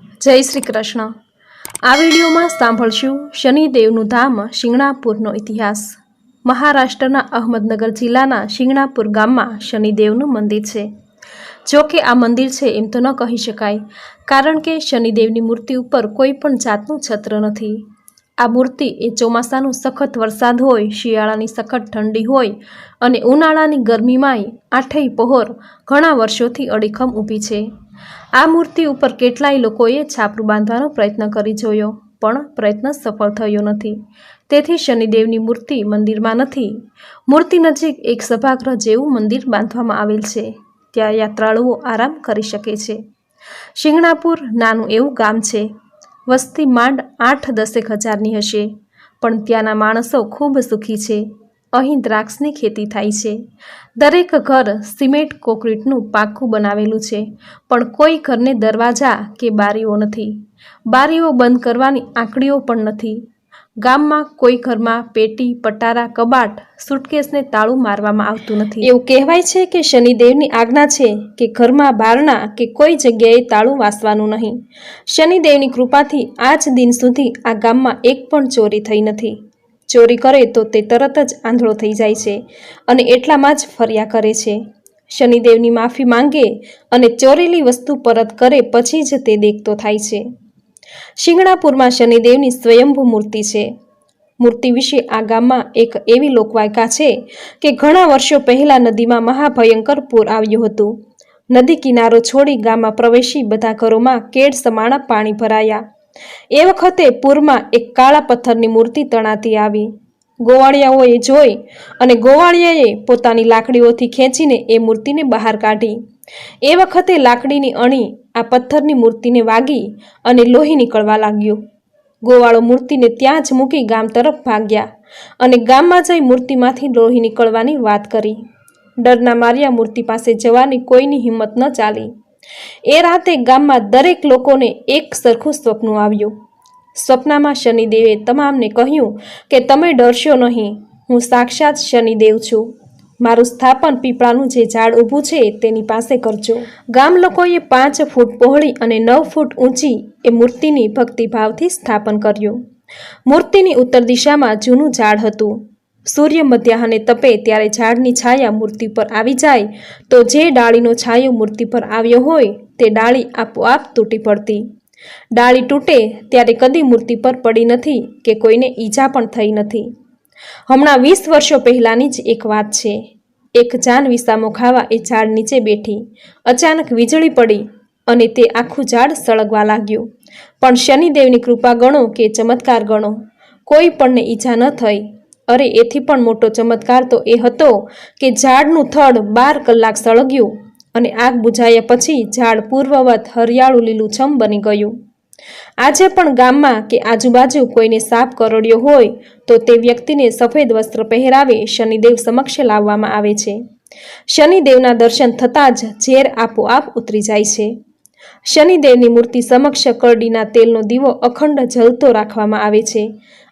જય શ્રી કૃષ્ણ. આ વિડીયોમાં સાંભળશું શનિદેવનું ધામ શિંગણાપુરનો ઇતિહાસ. મહારાષ્ટ્રના અહમદનગર જિલ્લાના શિંગણાપુર ગામમાં શનિદેવનું મંદિર છે. જો કે આ મંદિર છે એમ તો ન કહી શકાય, કારણ કે શનિદેવની મૂર્તિ ઉપર કોઈ પણ જાતનું છત્ર નથી. આ મૂર્તિ એ ચોમાસાનું સખત વરસાદ હોય, શિયાળાની સખત ઠંડી હોય અને ઉનાળાની ગરમીમાંય આઠેય પહોર ઘણા વર્ષોથી અડીખમ ઊભી છે. આ મૂર્તિ ઉપર કેટલાય લોકોએ છાપરું બાંધવાનો પ્રયત્ન કરી જોયો, પણ પ્રયત્ન સફળ થયો નથી. તેથી શનિદેવની મૂર્તિ મંદિરમાં નથી. મૂર્તિ નજીક એક સભાગૃહ જેવું મંદિર બાંધવામાં આવેલ છે. ત્યાં યાત્રાળુઓ આરામ કરી શકે છે. શિંગણાપુર નાનું એવું ગામ છે. વસ્તી માંડ આઠ દસેક હજારની હશે. પણ ત્યાંના માણસો ખૂબ સુખી છે. અહીં દ્રાક્ષની ખેતી થાય છે. દરેક ઘર સિમેન્ટ કોન્ક્રીટનું પાકું બનાવેલું છે, પણ કોઈ ઘરને દરવાજા કે બારીઓ નથી. બારીઓ બંધ કરવાની આંકડીઓ પણ નથી. ગામમાં કોઈ ઘરમાં પેટી, પટારા, કબાટ, સુટકેસને તાળું મારવામાં આવતું નથી. એવું કહેવાય છે કે શનિદેવની આજ્ઞા છે કે ઘરમાં બારણા કે કોઈ જગ્યાએ તાળું વાસવાનું નહીં. શનિદેવની કૃપાથી આજ દિન સુધી આ ગામમાં એક પણ ચોરી થઈ નથી. ચોરી કરે તો તે તરત જ આંધળો થઈ જાય છે અને એટલામાં જ ફર્યા કરે છે. શનિદેવની માફી માંગે અને ચોરેલી વસ્તુ પરત કરે પછી જ તે દેખતો થાય છે. શિંગણાપુરમાં શનિદેવની સ્વયંભૂ મૂર્તિ છે. મૂર્તિ વિશે આ ગામમાં એક એવી લોકવાયકા છે કે ઘણા વર્ષો પહેલાં નદીમાં મહાભયંકર પૂર આવ્યું હતું. નદી કિનારો છોડી ગામમાં પ્રવેશી બધા ઘરોમાં કેડ સમાણા પાણી ભરાયા. એ વખતે પૂરમાં એક કાળા પથ્થરની મૂર્તિ તણાતી આવી. ગોવાળિયાઓએ જોઈ અને ગોવાળિયાએ પોતાની લાકડીઓથી ખેંચીને એ મૂર્તિને બહાર કાઢી. એ વખતે લાકડીની અણી આ પથ્થરની મૂર્તિને વાગી અને લોહી નીકળવા લાગ્યું. ગોવાળો મૂર્તિને ત્યાં જ મૂકી ગામ તરફ ભાગ્યા અને ગામમાં જઈ મૂર્તિમાંથી લોહી નીકળવાની વાત કરી. ડરના માર્યા મૂર્તિ પાસે જવાની કોઈની હિંમત ન ચાલી. એ રાતે ગામમાં દરેક લોકોને એક સરખું સ્વપ્ન આવ્યું. સ્વપ્નમાં શનિદેવે તમામને કહ્યું કે તમે ડરશો નહીં. હું સાક્ષાત શનિદેવ છું. મારું સ્થાપન પીપળાનું જે ઝાડ ઊભું છે તેની પાસે કરજો. ગામ લોકોએ પાંચ ફૂટ પહોળી અને નવ ફૂટ ઊંચી એ મૂર્તિની ભક્તિભાવથી સ્થાપન કર્યું. મૂર્તિની ઉત્તર દિશામાં જૂનું ઝાડ હતું. સૂર્ય મધ્યાહને તપે ત્યારે ઝાડની છાયા મૂર્તિ પર આવી જાય, તો જે ડાળીનો છાયો મૂર્તિ પર આવ્યો હોય, તે ડાળી આપોઆપ તૂટી પડતી. ડાળી તૂટે ત્યારે કદી મૂર્તિ પર પડી નથી કે કોઈને ઈજા પણ થઈ નથી. હમણાં વીસ વર્ષો પહેલાંની જ એક વાત છે. એક જાન વિસામો ખાવા એ ઝાડ નીચે બેઠી, અચાનક વીજળી પડી અને તે આખું ઝાડ સળગવા લાગ્યું. પણ શનિદેવની કૃપા ગણો કે ચમત્કાર ગણો, કોઈ પણને ઈજા ન થઈ. અરે, એથી પણ મોટો ચમત્કાર તો એ હતો કે ઝાડનું થડ બાર કલાક સળગ્યું અને આગ બુઝાયા પછી ઝાડ પૂર્વવત હરિયાળું લીલુંછમ બની ગયું. આજે પણ ગામમાં કે આજુબાજુ કોઈને સાપ કરડ્યો હોય તો તે વ્યક્તિને સફેદ વસ્ત્ર પહેરાવે શનિદેવ સમક્ષ લાવવામાં આવે છે. શનિદેવના દર્શન થતાં જ ઝેર આપોઆપ ઉતરી જાય છે. શનિદેવની મૂર્તિ સમક્ષ કરડીના તેલનો દીવો અખંડ જલતો રાખવામાં આવે છે.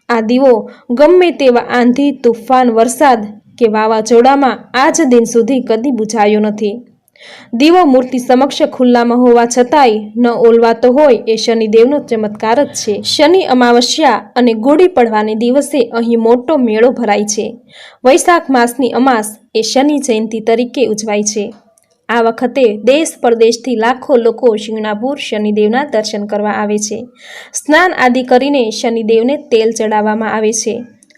આ દીવો ગમે તેવા આંધી, તુફાન, વરસાદ કે વાવાઝોડામાં આજ દિન સુધી કદી બુઝાયો નથી. દીવો મૂર્તિ સમક્ષ ખુલ્લામાં હોવા છતાંય ન ઓલવાતો હોય એ શનિદેવનો ચમત્કાર જ છે. શનિ અમાવસ્યા અને ગોળી પડવાને દિવસે અહીં મોટો મેળો ભરાય છે. વૈશાખ માસની અમાસ એ શનિ જયંતિ તરીકે ઉજવાય છે. આ વખતે દેશ પરદેશથી લાખો લોકો શિંગણાપુર શનિદેવના દર્શન કરવા આવે છે. સ્નાન આદિ કરીને શનિદેવને તેલ ચડાવવામાં આવે છે.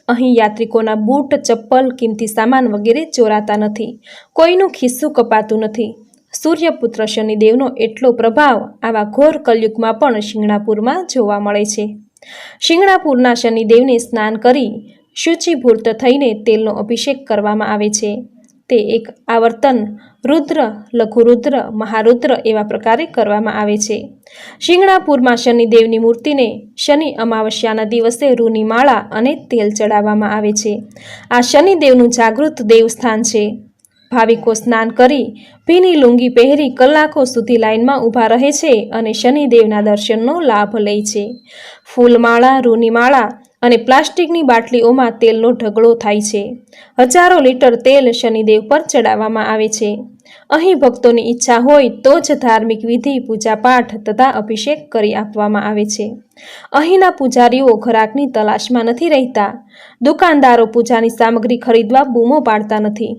અહીં યાત્રિકોના બૂટ, ચપ્પલ, કિંમતી સામાન વગેરે ચોરાતા નથી. કોઈનું ખિસ્સું કપાતું નથી. સૂર્યપુત્ર શનિદેવનો એટલો પ્રભાવ આવા ઘોર કલયુગમાં પણ શિંગણાપુરમાં જોવા મળે છે. શિંગણાપુરના શનિદેવને સ્નાન કરી શુચિભૂર્ત થઈને તેલનો અભિષેક કરવામાં આવે છે. તે એક આવર્તન રુદ્ર લઘુરુદ્ર મહારુદ્ર એવા પ્રકારે કરવામાં આવે છે. શિંગણાપુરમાં શનિદેવની મૂર્તિને શનિ અમાવસ્યાના દિવસે રૂની માળા અને તેલ ચડાવવામાં આવે છે. આ શનિદેવનું જાગૃત દેવસ્થાન છે. ભાવિકો સ્નાન કરી, ભીની લુંગી પહેરી કલાકો સુધી લાઇનમાં ઊભા રહે છે અને શનિદેવના દર્શનનો લાભ લે છે. ફૂલમાળા રૂની માળા અને પ્લાસ્ટિકની બાટલીઓમાં તેલનો ઢગલો થાય છે. હજારો લીટર તેલ શનિદેવ પર ચડાવવામાં આવે છે. અહીં ભક્તોની ઈચ્છા હોય તો જ ધાર્મિક વિધિ, પૂજાપાઠ તથા અભિષેક કરી આપવામાં આવે છે. અહીંના પૂજારીઓ ખોરાકની તલાશમાં નથી રહેતા. દુકાનદારો પૂજાની સામગ્રી ખરીદવા બૂમો પાડતા નથી.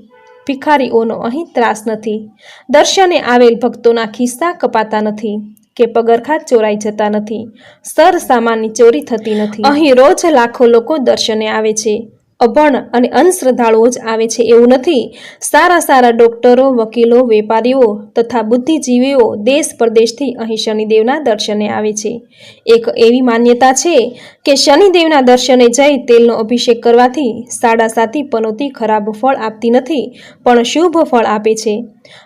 ભિખારીઓનો અહીં ત્રાસ નથી. દર્શને આવેલ ભક્તોના ખિસ્સા કપાતા નથી. કે પગરખા ચોરાઈ જતા નથી. સર, સામાનની ચોરી થતી નથી. અહીં રોજ લાખો લોકો દર્શને આવે છે. અભણ અને અંધશ્રદ્ધાળુઓ જ આવે છે એવું નથી. સારા સારા ડોક્ટરો, વકીલો, વેપારીઓ તથા બુદ્ધિજીવીઓ દેશ પરદેશથી અહીં શનિદેવના દર્શને આવે છે. એક એવી માન્યતા છે કે શનિદેવના દર્શને જઈ તેલનો અભિષેક કરવાથી સાડા સાતી પનોતી ખરાબ ફળ આપતી નથી, પણ શુભ ફળ આપે છે.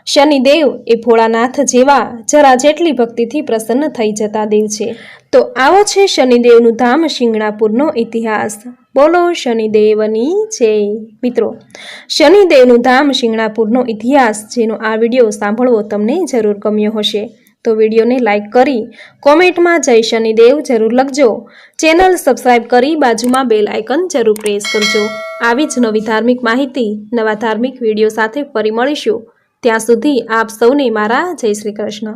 શનિદેવ એ ભોળાનાથ જેવા જરા જેટલી ભક્તિથી પ્રસન્ન થઈ જતા દેવ છે. તો આવો છે શનિદેવનું ધામ શિંગણાપુરનો ઇતિહાસ. બોલો શનિદેવની જય. મિત્રો, શનિદેવનું ધામ શિંગણાપુરનો ઇતિહાસ જેનો આ વીડિયો સાંભળવો તમને જરૂર ગમ્યો હશે. તો વિડીયોને લાઇક કરી, કોમેન્ટમાં જય શનિદેવ જરૂર લખજો. ચેનલ સબસ્ક્રાઈબ કરી બાજુમાં બેલ આઇકન જરૂર પ્રેસ કરજો. આવી જ નવી ધાર્મિક માહિતી, નવા ધાર્મિક વીડિયો સાથે ફરી મળીશું. ત્યાં સુધી આપ સૌને મારા જય શ્રી કૃષ્ણ.